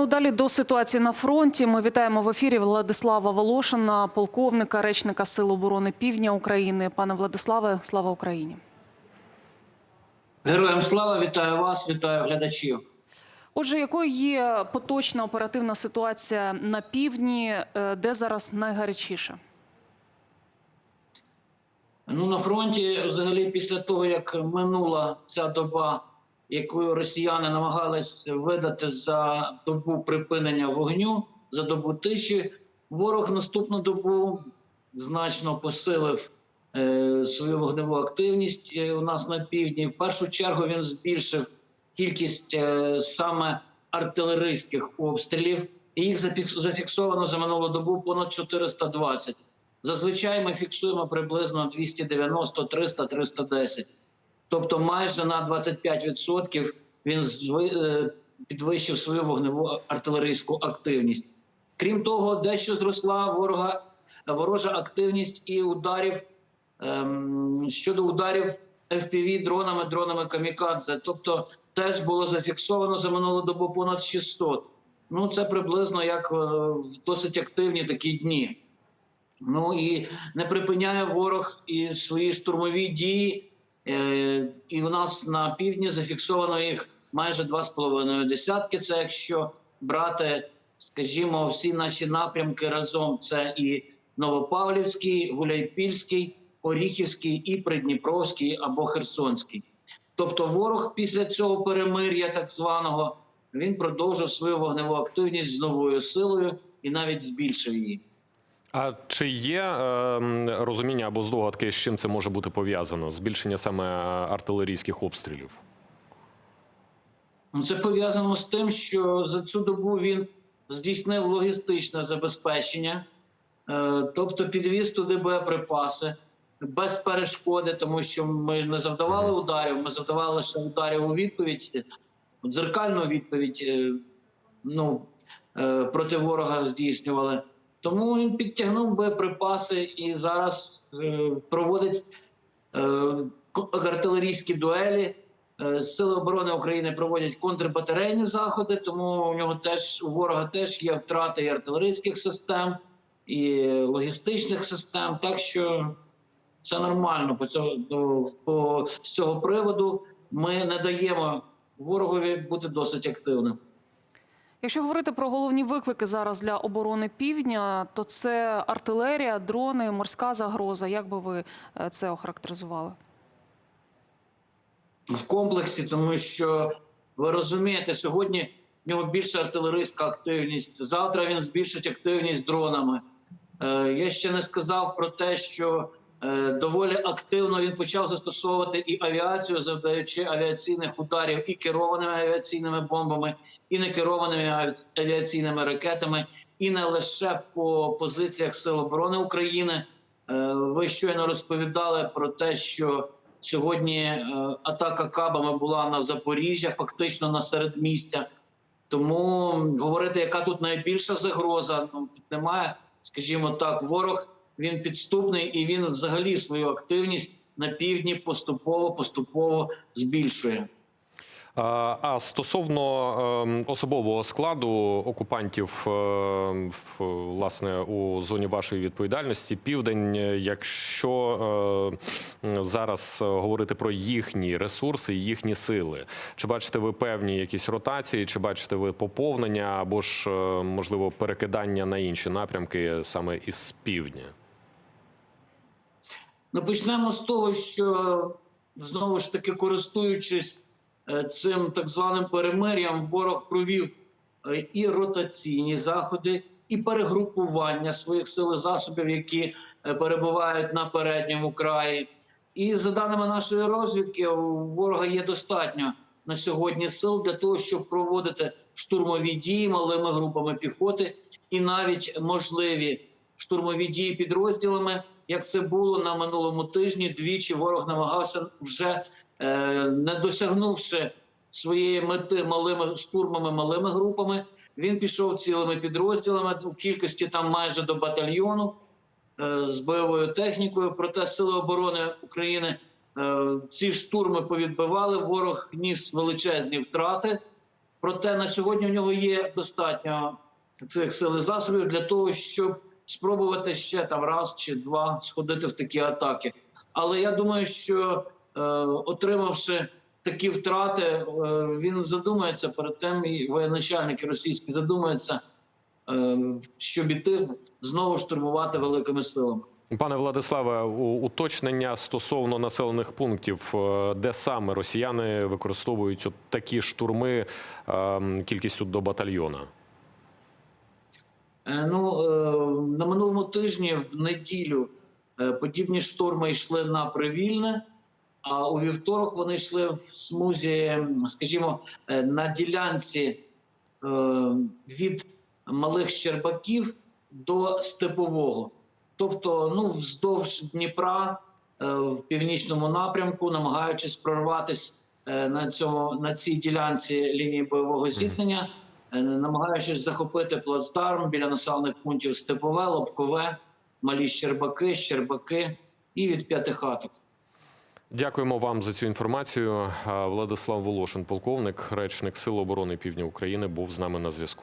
Ну далі до ситуації на фронті. Ми вітаємо в ефірі Владислава Волошина, полковника, речника Сил оборони Півдня України. Пане Владиславе, слава Україні. Героям слава, вітаю вас, вітаю глядачів. Отже, якою є поточна оперативна ситуація на півдні, е, де зараз найгарячіше? Ну на фронті, взагалі, після того як минула ця доба, яку росіяни намагались видати за добу припинення вогню, за добу тиші, ворог наступну добу значно посилив е, свою вогневу активність е, у нас на півдні. В першу чергу він збільшив кількість е, саме артилерійських обстрілів. І їх зафіксовано за минулу добу понад 420. Зазвичай ми фіксуємо приблизно 290, 300, 310. Тобто майже на 25% він е, підвищив свою вогневу артилерійську активність. Крім того, дещо зросла ворога, ворожа активність і ударів ем, щодо ударів FPV дронами, дронами камікадзе. Тобто теж було зафіксовано за минулу добу понад 600. Ну це приблизно як е, в досить активні такі дні. Ну і не припиняє ворог і свої штурмові дії. Е, І у нас на півдні зафіксовано їх майже два з половиною десятки. Це якщо брати, скажімо, всі наші напрямки разом. Це і Новопавлівський, Гуляйпільський, Оріхівський, і Придніпровський або Херсонський. Тобто, ворог після цього перемир'я, так званого, він продовжив свою вогневу активність з новою силою і навіть збільшив її. А чи є е, розуміння або здогадки, з чим це може бути пов'язано? Збільшення саме артилерійських обстрілів? Ну, Це пов'язано з тим, що за цю добу він здійснив логістичне забезпечення, е, тобто підвіз туди боєприпаси без перешкоди, тому що ми не завдавали ударів, ми завдавали лише ударів у відповідь, дзеркальну відповідь е, ну, е, проти ворога здійснювали. Тому він підтягнув боєприпаси і зараз е, проводить е, артилерійські дуелі. Е, Сили оборони України проводять контрбатарейні заходи, тому у нього теж у ворога теж є втрати і артилерійських систем, і логістичних систем. Так що це нормально по цього по з цього приводу. Ми не даємо ворогові бути досить активним. Якщо говорити про головні виклики зараз для оборони півдня, то це артилерія, дрони, морська загроза. Як би ви е, це охарактеризували? в комплексі, тому що ви розумієте, сьогодні в нього більша артилерійська активність. Завтра він збільшить активність дронами. Е, Я ще не сказав про те, що доволі активно він почав застосовувати і авіацію, завдаючи авіаційних ударів і керованими авіаційними бомбами, і некерованими авіаці- авіаційними ракетами, і не лише по позиціях Сил оборони України. Е, Ви щойно розповідали про те, що Сьогодні е, атака кабами була на Запоріжжя, фактично на середмістя. Тому говорити, яка тут найбільша загроза, ну тут немає. Скажімо так, ворог він підступний і він взагалі свою активність на півдні поступово поступово збільшує. А, стосовно ем, особового складу окупантів, в, власне, у зоні вашої відповідальності, південь, е, якщо е, зараз е, говорити про їхні ресурси, їхні сили, чи бачите ви певні якісь ротації, чи бачите ви поповнення або ж е, можливо перекидання на інші напрямки саме із півдня? Ну, почнемо з того, що знову ж таки користуючись е, цим так званим перемир'ям, ворог провів е, і ротаційні заходи, і перегрупування своїх сил і засобів, які е, перебувають на передньому краї. І за даними нашої розвідки, у ворога є достатньо на сьогодні сил для того, щоб проводити штурмові дії малими групами піхоти, і навіть можливі штурмові дії підрозділами, як це було на минулому тижні. Двічі ворог намагався вже е, не досягнувши своєї мети малими штурмами, малими групами. Він пішов цілими підрозділами у кількості там майже до батальйону е, з бойовою технікою. Проте сили оборони України е, ці штурми повідбивали. Ворог ніс величезні втрати. Проте на сьогодні в нього є достатньо цих сил і засобів для того, щоб спробувати ще там раз чи два сходити в такі атаки. Але я думаю, що е, отримавши такі втрати, е, він задумається перед тим, і воєначальники російські задумаються, е, щоб іти знову штурмувати великими силами. Пане Владиславе, уточнення стосовно населених пунктів, е, де саме росіяни використовують такі штурми е, кількістю до батальйона? Е, Ну е, на минулому тижні в неділю е, подібні штурми йшли на привільне. А у вівторок вони йшли в смузі, скажімо, на ділянці від малих Щербаків до Степового. Тобто, ну, вздовж Дніпра в північному напрямку, намагаючись прорватися на на цій ділянці лінії бойового зіткнення, намагаючись захопити плацдарм біля населених пунктів Степове, Лобкове, Малі Щербаки, Щербаки і від П'ятихаток. Дякуємо вам за цю інформацію. Е, Владислав Волошин, полковник, речник Сил оборони Півдня України, був з нами на зв'язку.